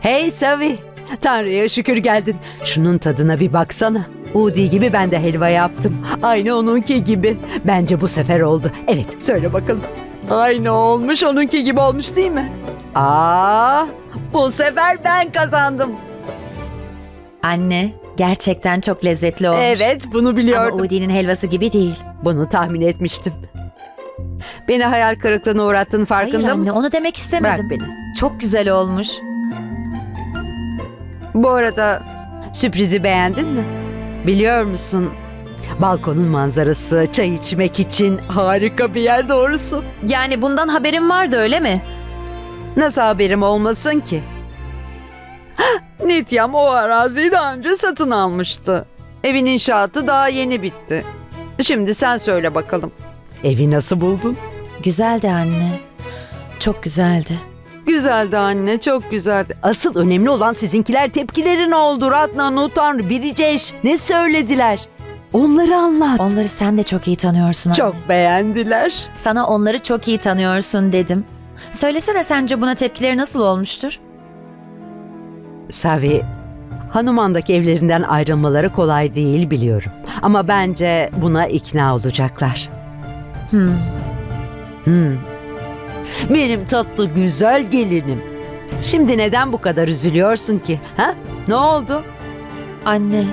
Hey Savi, Tanrı'ya şükür geldin. Şunun tadına bir baksana. Udi gibi ben de helva yaptım. Aynı onunki gibi. Bence bu sefer oldu. Evet, söyle bakalım. Aynı olmuş, onunki gibi olmuş değil mi? Aa, bu sefer ben kazandım. Anne, gerçekten çok lezzetli olmuş. Evet, bunu Ama biliyordum. Udi'nin helvası gibi değil. Bunu tahmin etmiştim. Beni hayal kırıklığına uğrattığın farkında Hayır anne, mısın? onu demek Bırak istemedim. beni. Çok güzel olmuş. Bu arada sürprizi beğendin mi? Biliyor musun? Balkonun manzarası çay içmek için harika bir yer doğrusu. Yani bundan haberin vardı öyle mi? Nasıl haberim olmasın ki? Nityam o araziyi daha önce satın almıştı. Evin inşaatı daha yeni bitti. Şimdi sen söyle bakalım. Evi nasıl buldun? Güzeldi anne. Çok güzeldi. Güzeldi anne, çok güzeldi. Asıl önemli olan sizinkiler tepkilerin oldu. Ratna, Nutan, Biriceş ne söylediler? Onları anlat. Onları sen de çok iyi tanıyorsun anne. Çok beğendiler. Sana onları çok iyi tanıyorsun dedim. Söylesene sence buna tepkileri nasıl olmuştur? Savi, Hanuman'daki evlerinden ayrılmaları kolay değil biliyorum. Ama bence buna ikna olacaklar. Hmm. Hmm. Benim tatlı güzel gelinim. Şimdi neden bu kadar üzülüyorsun ki? Ha? Ne oldu? Anne,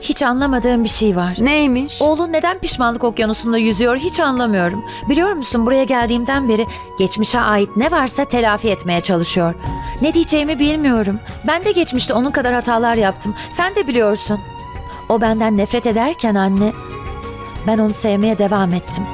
hiç anlamadığım bir şey var. Neymiş? Oğlun neden pişmanlık okyanusunda yüzüyor hiç anlamıyorum. Biliyor musun buraya geldiğimden beri geçmişe ait ne varsa telafi etmeye çalışıyor. Ne diyeceğimi bilmiyorum. Ben de geçmişte onun kadar hatalar yaptım. Sen de biliyorsun. O benden nefret ederken anne, ben onu sevmeye devam ettim.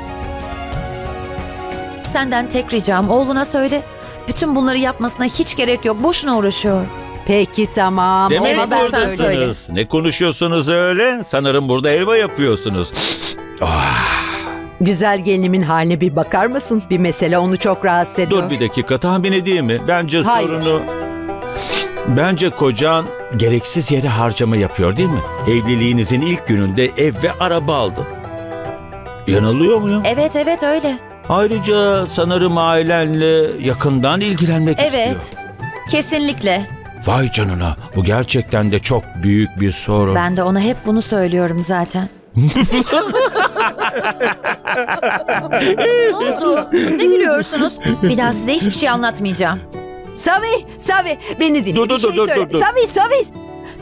Senden tek ricam oğluna söyle. Bütün bunları yapmasına hiç gerek yok. Boşuna uğraşıyor. Peki tamam. Demek Ama ben söyle. buradasınız. Ne konuşuyorsunuz öyle? Sanırım burada helva yapıyorsunuz. Ah, Güzel gelinimin haline bir bakar mısın? Bir mesele onu çok rahatsız ediyor. dur bir dakika tahmin edeyim mi? Bence Hayır. sorunu... Bence kocan gereksiz yere harcama yapıyor değil mi? Evliliğinizin ilk gününde ev ve araba aldı. Yanılıyor muyum? Evet evet öyle. Ayrıca sanırım ailenle yakından ilgilenmek istiyor. Evet. Kesinlikle. Vay canına bu gerçekten de çok büyük bir sorun. Ben de ona hep bunu söylüyorum zaten. ne oldu? Ne gülüyorsunuz? Bir daha size hiçbir şey anlatmayacağım. Savi, Savi beni dinle. Dur, bir dur, şey dur, dur, söyle. dur, dur. Savi, Savi.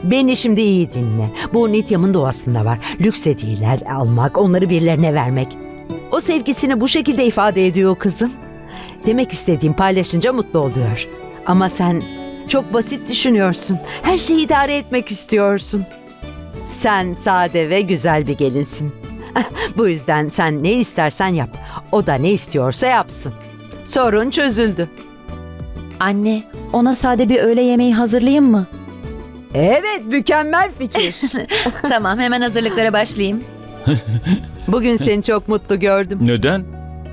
Beni şimdi iyi dinle. Bu Nityam'ın doğasında var. Lüks hediyeler almak, onları birilerine vermek. O sevgisini bu şekilde ifade ediyor kızım. Demek istediğim paylaşınca mutlu oluyor. Ama sen çok basit düşünüyorsun. Her şeyi idare etmek istiyorsun. Sen sade ve güzel bir gelinsin. Ah, Bu yüzden sen ne istersen yap. O da ne istiyorsa yapsın. Sorun çözüldü. Anne, ona sade bir öğle yemeği hazırlayayım mı? Evet, mükemmel fikir. tamam, hemen hazırlıklara başlayayım. Bugün seni çok mutlu gördüm. Neden?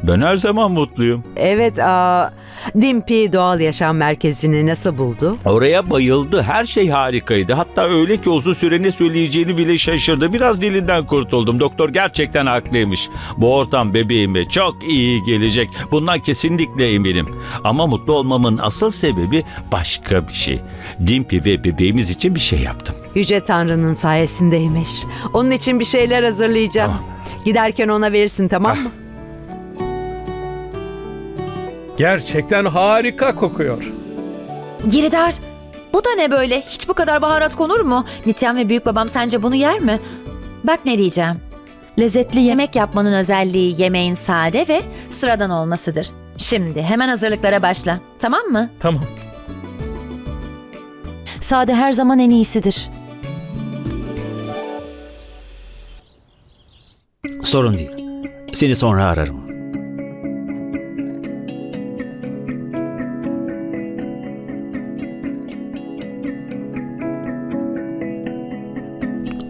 Ben her zaman mutluyum. Evet, aa, Dimpi Doğal Yaşam Merkezi'ni nasıl buldu? Oraya bayıldı. Her şey harikaydı. Hatta öyle ki uzun süre ne söyleyeceğini bile şaşırdı. Biraz dilinden kurtuldum. Doktor gerçekten haklıymış. Bu ortam bebeğime çok iyi gelecek. Bundan kesinlikle eminim. Ama mutlu olmamın asıl sebebi başka bir şey. Dimpi ve bebeğimiz için bir şey yaptım. Yüce Tanrı'nın sayesindeymiş. Onun için bir şeyler hazırlayacağım. Tamam. Giderken ona verirsin tamam mı? Gerçekten harika kokuyor. Giridar, bu da ne böyle? Hiç bu kadar baharat konur mu? Nityam ve büyük babam sence bunu yer mi? Bak ne diyeceğim. Lezzetli yemek yapmanın özelliği yemeğin sade ve sıradan olmasıdır. Şimdi hemen hazırlıklara başla. Tamam mı? Tamam. Sade her zaman en iyisidir. Sorun değil. Seni sonra ararım.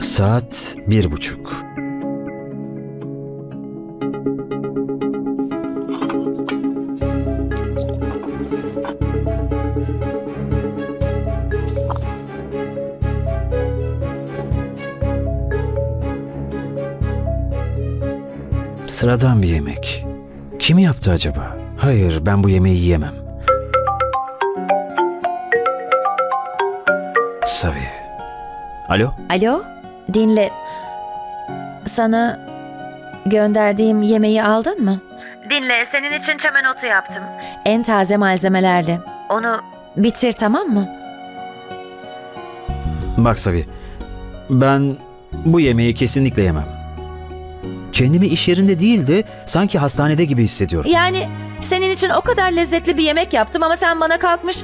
Saat bir buçuk. Sıradan bir yemek. Kim yaptı acaba? Hayır, ben bu yemeği yiyemem. Savi. Alo? Alo, dinle. Sana gönderdiğim yemeği aldın mı? Dinle, senin için çemen otu yaptım. En taze malzemelerle. Onu bitir tamam mı? Bak Savi. Ben bu yemeği kesinlikle yemem. Kendimi iş yerinde değil de sanki hastanede gibi hissediyorum. Yani senin için o kadar lezzetli bir yemek yaptım ama sen bana kalkmış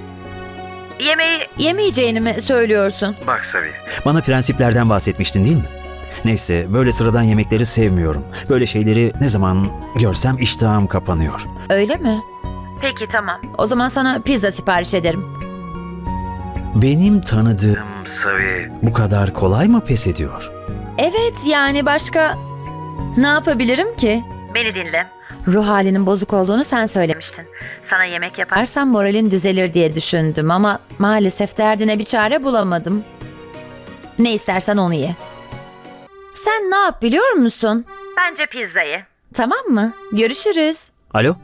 yemeği yemeyeceğini mi söylüyorsun? Bak Savi. Bana prensiplerden bahsetmiştin değil mi? Neyse böyle sıradan yemekleri sevmiyorum. Böyle şeyleri ne zaman görsem iştahım kapanıyor. Öyle mi? Peki tamam. O zaman sana pizza sipariş ederim. Benim tanıdığım Savi bu kadar kolay mı pes ediyor? Evet yani başka ne yapabilirim ki? Beni dinle. Ruh halinin bozuk olduğunu sen söylemiştin. Sana yemek yaparsam moralin düzelir diye düşündüm ama maalesef derdine bir çare bulamadım. Ne istersen onu ye. Sen ne yap biliyor musun? Bence pizzayı. Tamam mı? Görüşürüz. Alo?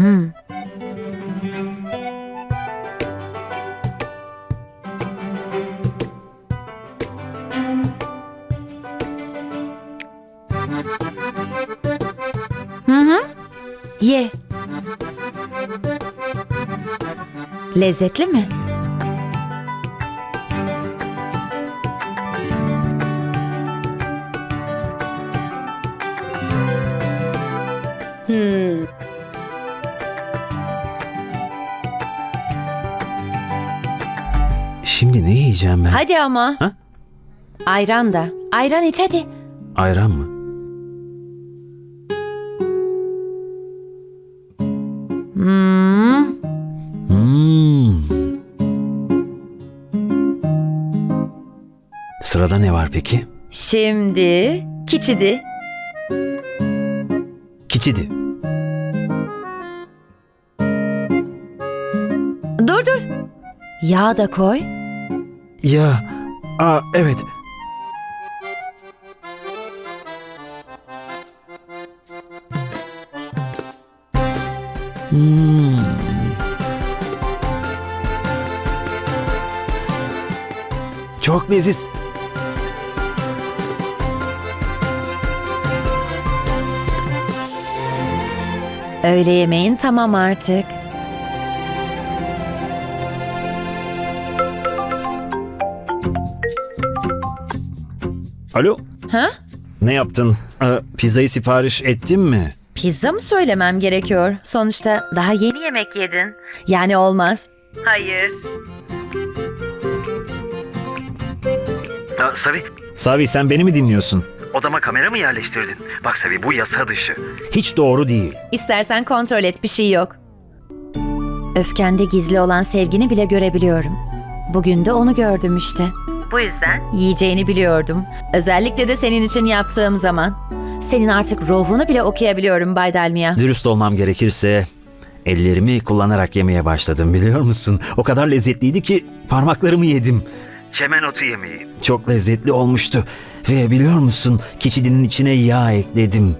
Hmm. Hı hı. Ye. Lezzetli mi? Şimdi ne yiyeceğim ben? Hadi ama. Ha? Ayran da. Ayran iç hadi. Ayran mı? Hmm. Hmm. Sırada ne var peki? Şimdi kiçidi. Kiçidi. Dur dur. Yağ da koy. Ya, aa evet. Hmm. Çok leziz. Öğle yemeğin tamam artık. Alo, Ha? ne yaptın? Ee, pizzayı sipariş ettin mi? Pizza mı söylemem gerekiyor? Sonuçta daha yeni yemek yedin. Yani olmaz. Hayır. Ya, Savi. Savi sen beni mi dinliyorsun? Odama kamera mı yerleştirdin? Bak Savi bu yasa dışı. Hiç doğru değil. İstersen kontrol et bir şey yok. Öfkende gizli olan sevgini bile görebiliyorum. Bugün de onu gördüm işte. Bu yüzden yiyeceğini biliyordum. Özellikle de senin için yaptığım zaman. Senin artık ruhunu bile okuyabiliyorum Bay Delmia. Dürüst olmam gerekirse ellerimi kullanarak yemeye başladım biliyor musun? O kadar lezzetliydi ki parmaklarımı yedim. Çemen otu yemeği. Çok lezzetli olmuştu. Ve biliyor musun keçidinin içine yağ ekledim.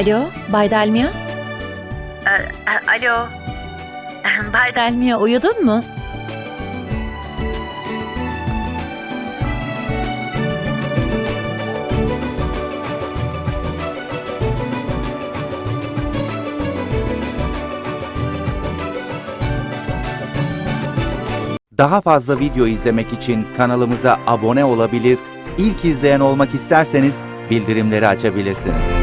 Alo, Bay Delmia? alo. Bay Delmia uyudun mu? Daha fazla video izlemek için kanalımıza abone olabilir, ilk izleyen olmak isterseniz bildirimleri açabilirsiniz.